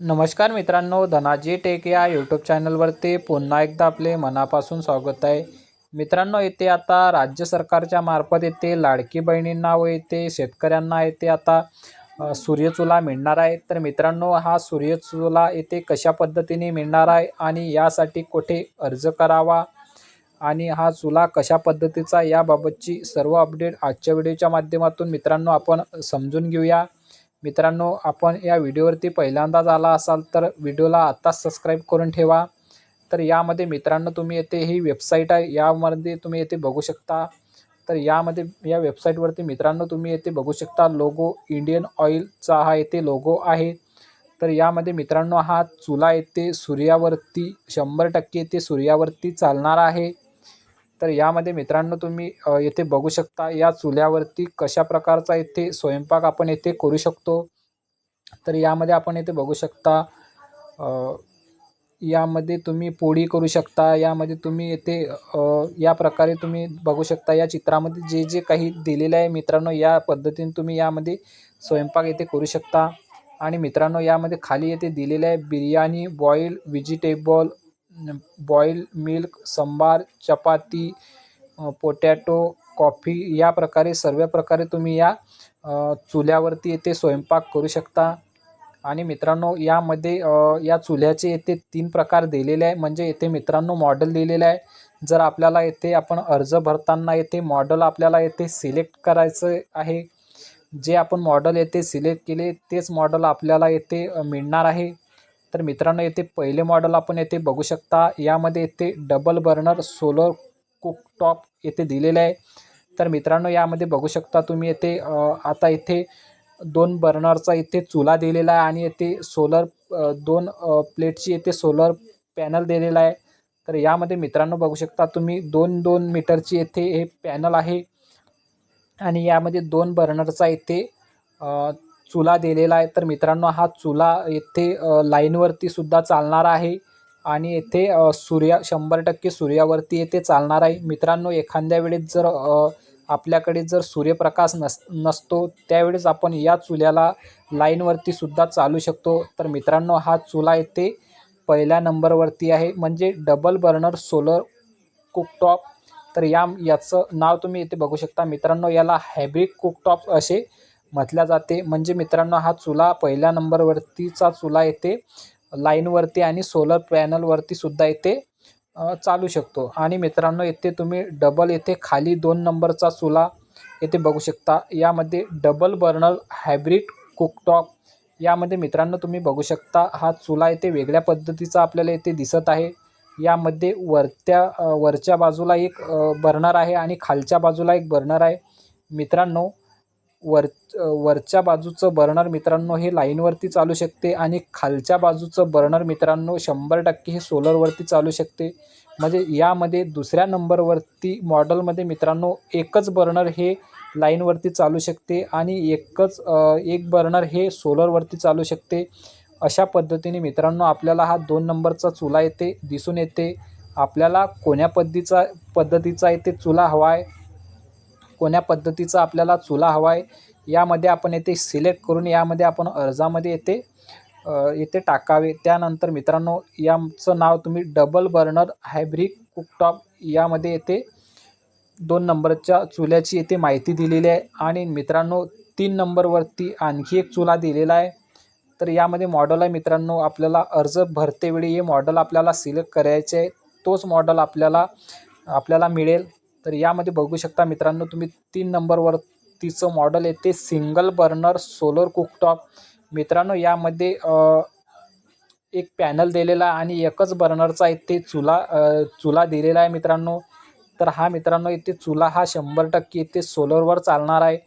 नमस्कार मित्रांनो धनाजी टेक या यूट्यूब चॅनलवरती पुन्हा एकदा आपले मनापासून स्वागत आहे. मित्रांनो येथे आता राज्य सरकारच्या मार्फत येथे लाडकी बहिणींना व येथे शेतकऱ्यांना येथे आता सूर्यचुला मिळणार आहे. तर मित्रांनो हा सूर्यचुला येथे कशा पद्धतीने मिळणार आहे आणि यासाठी कुठे अर्ज करावा आणि हा चुला कशा पद्धतीचा याबाबतची सर्व अपडेट आजच्या व्हिडिओच्या माध्यमातून मित्रांनो आपण समजून घेऊया. मित्रांनो आपण या व्हिडिओवरती पहिल्यांदाच आला असाल तर व्हिडिओला आत्ताच सबस्क्राईब करून ठेवा. तर यामध्ये मित्रांनो तुम्ही येथे ही वेबसाईट आहे यामध्ये तुम्ही येथे बघू शकता. तर यामध्ये या वेबसाईटवरती मित्रांनो तुम्ही येथे बघू शकता लोगो इंडियन ऑइलचा हा येथे लोगो आहे. तर यामध्ये मित्रांनो हा चुला येथे सूर्यावरती शंभर टक्के येथे सूर्यावरती चालणार आहे. तर यामध्ये मित्रांनो तुम्ही येथे बघू शकता या चुल्यावरती कशा प्रकारचा येथे स्वयंपाक आपण येथे करू शकतो. तर यामध्ये आपण येथे बघू शकता यामध्ये तुम्ही पोळी करू शकता यामध्ये तुम्ही येथे या प्रकारे तुम्ही बघू शकता या चित्रामध्ये जे जे काही दिलेलं आहे मित्रांनो या पद्धतीने तुम्ही यामध्ये स्वयंपाक येथे करू शकता. आणि मित्रांनो यामध्ये खाली येथे दिलेलं आहे biryani boil vegetable boil milk sambar chapati potato coffee या प्रकारे सर्व प्रकारे तुम्ही या चुल्यावरती येथे स्वयंपाक करू शकता. आणि मित्रांनो यामध्ये या चुल्याचे येथे तीन प्रकार दिलेले आहे म्हणजे येथे मित्रांनो मॉडेल दिलेलं आहे. जर आपल्याला येथे आपण अर्ज भरताना येथे मॉडेल आपल्याला येथे सिलेक्ट करायचं आहे जे आपण मॉडेल येथे सिलेक्ट केले तेच मॉडेल आपल्याला येथे मिळणार आहे. तर मित्रांनो येथे पहिले मॉडेल आपण येथे बघू शकता. यामध्ये येथे डबल बर्नर सोलर कुकटॉप येथे दिलेले आहे. तर मित्रांनो यामध्ये बघू शकता तुम्ही येथे आता इथे दोन बर्नरचा इथे चुला दिलेला आहे आणि येथे सोलर दोन प्लेटची येथे सोलर पॅनल दिलेला आहे. तर यामध्ये मित्रांनो बघू शकता तुम्ही दोन दोन मीटरची येथे हे पॅनल आहे. आणि यामध्ये दोन बर्नरचा इथे चुला दिलेला आहे. तर मित्रांनो हा चुला येथे लाईनवरती सुद्धा चालणार आहे. आणि येथे सूर्या शंभर टक्के सूर्यावरती येथे चालणार आहे. मित्रांनो एखाद्या वेळेस जर आपल्याकडे जर सूर्यप्रकाश नस नसतो त्यावेळेस आपण या चुल्याला लाईनवरती सुद्धा चालू शकतो. तर मित्रांनो हा चुला येथे पहिल्या नंबरवरती आहे. म्हणजे डबल बर्नर सोलर कुकटॉप. तर या याचं नाव तुम्ही इथे बघू शकता. मित्रांनो याला हॅब्रिक कुकटॉप असे म्हटल्या जाते. म्हणजे मित्रांनो हा चुला पहिल्या नंबरवरतीचा चुला येथे लाईनवरती आणि सोलर पॅनलवरती सुद्धा येथे चालू शकतो. आणि मित्रांनो येथे तुम्ही डबल येथे खाली दोन नंबरचा चुला येथे बघू शकता. यामध्ये डबल बर्नर हायब्रिड कुकटॉप यामध्ये मित्रांनो तुम्ही बघू शकता. हा चुला येथे वेगळ्या पद्धतीचा आपल्याला येथे दिसत आहे. यामध्ये वरत्या वरच्या बाजूला एक बर्नर आहे आणि खालच्या बाजूला एक बर्नर आहे. मित्रांनो वर वरच्या बाजूचं बर्नर मित्रांनो हे लाईनवरती चालू शकते आणि खालच्या बाजूचं बर्नर मित्रांनो शंभर टक्के हे सोलरवरती चालू शकते. म्हणजे यामध्ये दुसऱ्या नंबरवरती मॉडेलमध्ये मित्रांनो एकच बर्नर हे लाईनवरती चालू शकते आणि एकच एक बर्नर हे सोलरवरती चालू शकते. अशा पद्धतीने मित्रांनो आपल्याला हा दोन नंबरचा चुला येते दिसून येते. आपल्याला कोण्या पद्धतीचा पद्धतीचा येते चुला हवा आहे कोण्या पद्धतीचा आपल्याला चुला हवा आहे यामध्ये आपण येथे सिलेक्ट करून यामध्ये आपण अर्जामध्ये येते येथे टाकावे. त्यानंतर मित्रांनो याचं नाव तुम्ही डबल बर्नर हायब्रिक कुकटॉप यामध्ये येते दोन नंबरच्या चुल्याची येथे माहिती दिलेली आहे. आणि मित्रांनो तीन नंबरवरती आणखी एक चुला दिलेला आहे. तर यामध्ये मॉडल आहे मित्रांनो आपल्याला अर्ज भरतेवेळी हे मॉडल आपल्याला सिलेक्ट करायचे आहे. तोच मॉडल आपल्याला आपल्याला मिळेल. तर यामध्ये बघू शकता मित्रांनो तुम्ही तीन नंबरवर तिचं मॉडेल येते सिंगल बर्नर सोलर कुकटॉप मित्रांनो यामध्ये एक पॅनल दिलेला आहे आणि एकच बर्नरचा इथे चुला चुला दिलेला आहे मित्रांनो. तर हा मित्रांनो इथे चुला हा शंभर टक्के इथे सोलरवर चालणार आहे.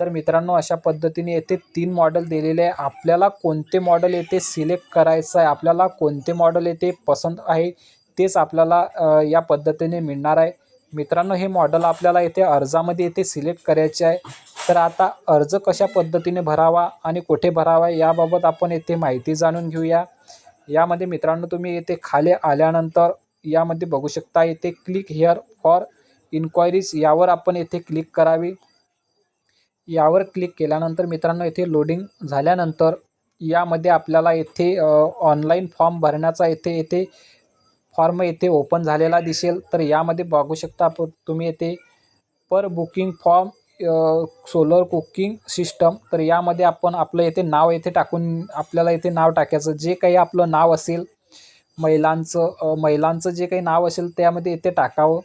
तर मित्रांनो अशा पद्धतीने येथे तीन मॉडेल दिलेले आहे. आपल्याला कोणते मॉडेल येथे सिलेक्ट करायचं आहे? आपल्याला कोणते मॉडेल येथे पसंत आहे? तेच आपल्याला या पद्धतीने मिळणार आहे. मित्रांनो हे मॉडल आपल्याला येथे अर्जामध्ये येथे सिलेक्ट करायचे आहे. तर आता अर्ज कशा पद्धतीने भरावा आणि कुठे भरावा याबाबत आपण येथे माहिती जाणून घेऊया. यामध्ये मित्रांनो तुम्ही येथे खाली आल्यानंतर यामध्ये बघू शकता येथे क्लिक हिअर फॉर इन्क्वायरीज यावर आपण येथे क्लिक करावी. यावर क्लिक केल्यानंतर मित्रांनो येथे लोडिंग झाल्यानंतर यामध्ये आपल्याला येथे ऑनलाईन फॉर्म भरण्याचा येथे येथे फॉर्म येथे ओपन झालेला दिसेल तर यामध्ये बघू शकता आपण तुम्ही येथे पर booking form solar cooking system तर यामध्ये आपण आपलं येथे नाव येथे टाकून आपल्याला येथे नाव टाकायचं. जे काही आपलं नाव असेल महिलांचं महिलांचं जे काही नाव असेल त्यामध्ये येथे टाकावं.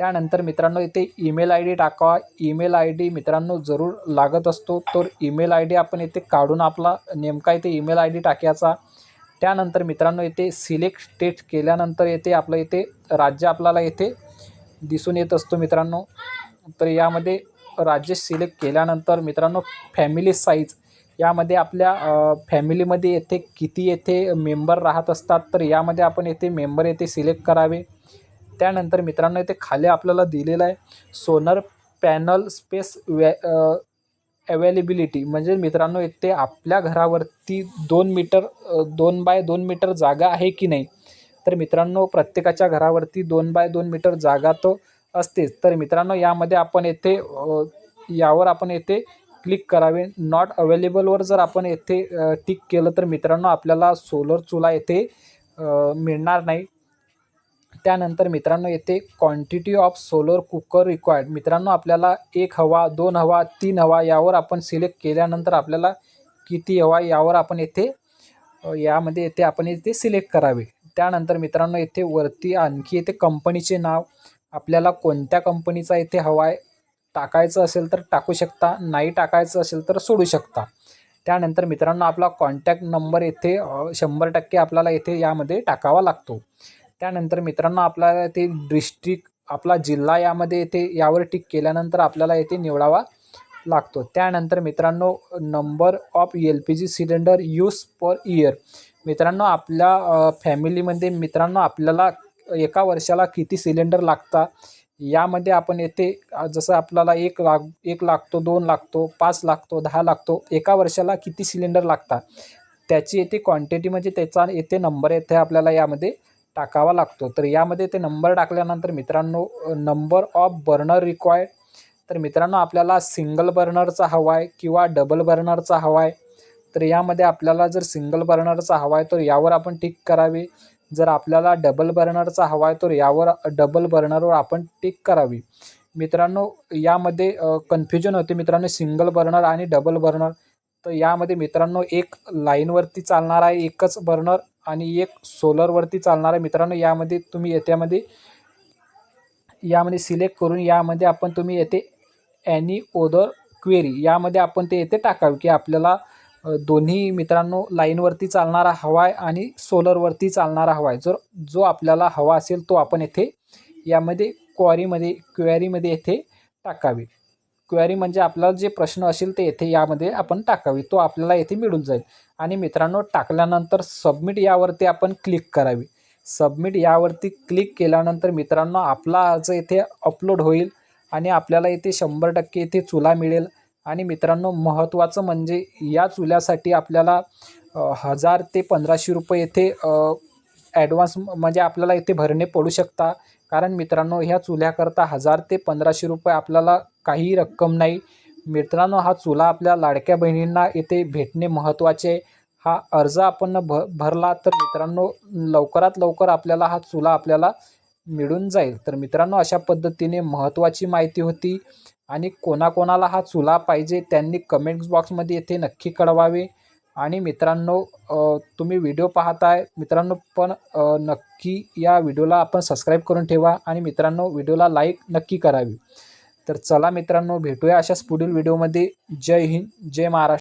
त्यानंतर मित्रांनो इथे ईमेल आय डी टाकावा. ईमेल आय डी मित्रांनो जरूर लागत असतो. तर ईमेल आय डी आपण इथे काढून आपला नेमका इथे ईमेल आय डी टाकायचा. त्यानंतर मित्रांनो येथे सिलेक्ट केल्यानंतर येथे आपलं इथे राज्य आपल्याला येथे दिसून येत असतो मित्रांनो. तर यामध्ये राज्य सिलेक्ट केल्यानंतर मित्रांनो फॅमिली साईज यामध्ये आपल्या फॅमिलीमध्ये येथे किती येथे मेंबर राहत असतात तर यामध्ये आपण येथे मेंबर येथे सिलेक्ट करावे. त्यानंतर मित्रांनो येथे खाली आपल्याला दिलेलं आहे सोनर पॅनल स्पेस वॅ अवेलेबिलिटी म्हणजे मित्रांनो इथे आपल्या घरावरती दोन मीटर दोन बाय दोन मीटर जागा आहे की नाही? तर मित्रांनो प्रत्येकाच्या घरावरती दोन बाय दोन मीटर जागा तो असतेच. तर मित्रांनो यामध्ये आपण येथे यावर आपण येथे क्लिक करावे. नॉट अवेलेबलवर जर आपण येथे टिक केलं तर मित्रांनो आपल्याला सोलर चुला येथे मिळणार नाही. त्यानंतर मित्रांनो येथे quantity of solar cooker required मित्रांनो आपल्याला एक हवा दोन हवा तीन हवा यावर आपण सिलेक्ट केल्यानंतर आपल्याला किती हवा यावर आपण येथे यामध्ये येथे आपण येथे सिलेक्ट करावे. त्यानंतर मित्रांनो येथे वरती आणखी येथे कंपनीचे नाव. आपल्याला कोणत्या कंपनीचा येथे हवा आहे टाकायचं असेल तर टाकू शकता नाही टाकायचं असेल तर सोडू शकता. त्यानंतर मित्रांनो आपला कॉन्टॅक्ट नंबर येथे शंभर टक्के आपल्याला येथे यामध्ये टाकावा लागतो. त्यानंतर मित्रांनो आपल्याला ते डिस्ट्रिक्ट आपला जिल्हा यामध्ये येथे यावर टिक केल्यानंतर आपल्याला येथे निवडावा लागतो. त्यानंतर मित्रांनो number of L P G cylinder use per year मित्रांनो आपल्या फॅमिलीमध्ये मित्रांनो आपल्याला एका वर्षाला किती सिलेंडर लागतात? यामध्ये आपण येथे जसं आपल्याला एक लाग एक लागतो दोन लागतो पाच लागतो दहा लागतो एका वर्षाला किती सिलेंडर लागतात? त्याची येथे क्वांटिटी म्हणजे त्याचा येथे नंबर येथे आपल्याला यामध्ये टाकावा लागतो. तर यामध्ये ते नंबर टाकल्यानंतर मित्रांनो नंबर ऑफ बर्नर रिक्वायर्ड तर मित्रांनो आपल्याला सिंगल बर्नरचा हवा आहे किंवा डबल बर्नरचा हवा आहे तर यामध्ये आपल्याला जर सिंगल बर्नरचा हवा आहे तर यावर आपण टिक करावी. जर आपल्याला डबल बर्नरचा हवा आहे तर यावर डबल बर्नरवर आपण टिक करावी. मित्रांनो यामध्ये कन्फ्युजन होते. मित्रांनो सिंगल बर्नर आणि डबल बर्नर तर यामध्ये मित्रांनो एक लाईनवरती चालणार आहे एकच बर्नर आणि एक सोलरवरती चालणार आहे मित्रांनो यामध्ये तुम्ही येत्यामध्ये यामध्ये सिलेक्ट करून यामध्ये आपण तुम्ही येथे ॲनी ओदर क्वेरी यामध्ये आपण ते येथे टाकावे की आपल्याला दोन्ही मित्रांनो लाईनवरती चालणारा हवा आहे आणि सोलरवरती चालणारा हवा आहे. जर जो आपल्याला हवा असेल तो आपण येथे यामध्ये क्वारीमध्ये क्वेरीमध्ये येथे टाकावे. क्वेरी म्हणजे आपला जे प्रश्न असेल ते येथे यामध्ये आपण टाकावी. तो आपल्याला येथे मिळून जाईल. आणि मित्रांनो टाकल्यानंतर सबमिट यावरती आपण क्लिक करावी. सबमिट यावरती क्लिक केल्यानंतर मित्रांनो आपला अर्ज येथे अपलोड होईल आणि आपल्याला येथे शंभर टक्के येथे चुला मिळेल. आणि मित्रांनो महत्त्वाचं म्हणजे या चुल्यासाठी आपल्याला हजार ते पंधराशे रुपये येथे ॲडव्हान्स म्हणजे आपल्याला इथे भरणे पडू शकता. कारण मित्रांनो ह्या चुल्याकरता हजार ते पंधराशे रुपये आपल्याला काही रक्कम नाही. मित्रांनो हा चुला आपल्या लाडक्या बहिणींना इथे भेटणे महत्त्वाचे. आहे हा अर्ज आपण भ भरला तर मित्रांनो लवकरात लवकर आपल्याला हा चुला आपल्याला मिळून जाईल. तर मित्रांनो अशा पद्धतीने महत्त्वाची माहिती होती आणि कोणाकोणाला हा चुला पाहिजे त्यांनी कमेंट्स बॉक्समध्ये येथे नक्की कळवावे. आणि मित्रांनो तुम्ही व्हिडिओ पाहताय. मित्रांनो पण नक्की या व्हिडिओला आपण सबस्क्राईब करून ठेवा आणि मित्रांनो व्हिडिओला लाईक नक्की करावी. तर चला मित्रांनो भेटूया अशाच पुढील व्हिडिओमध्ये जय हिंद जय महाराष्ट्र.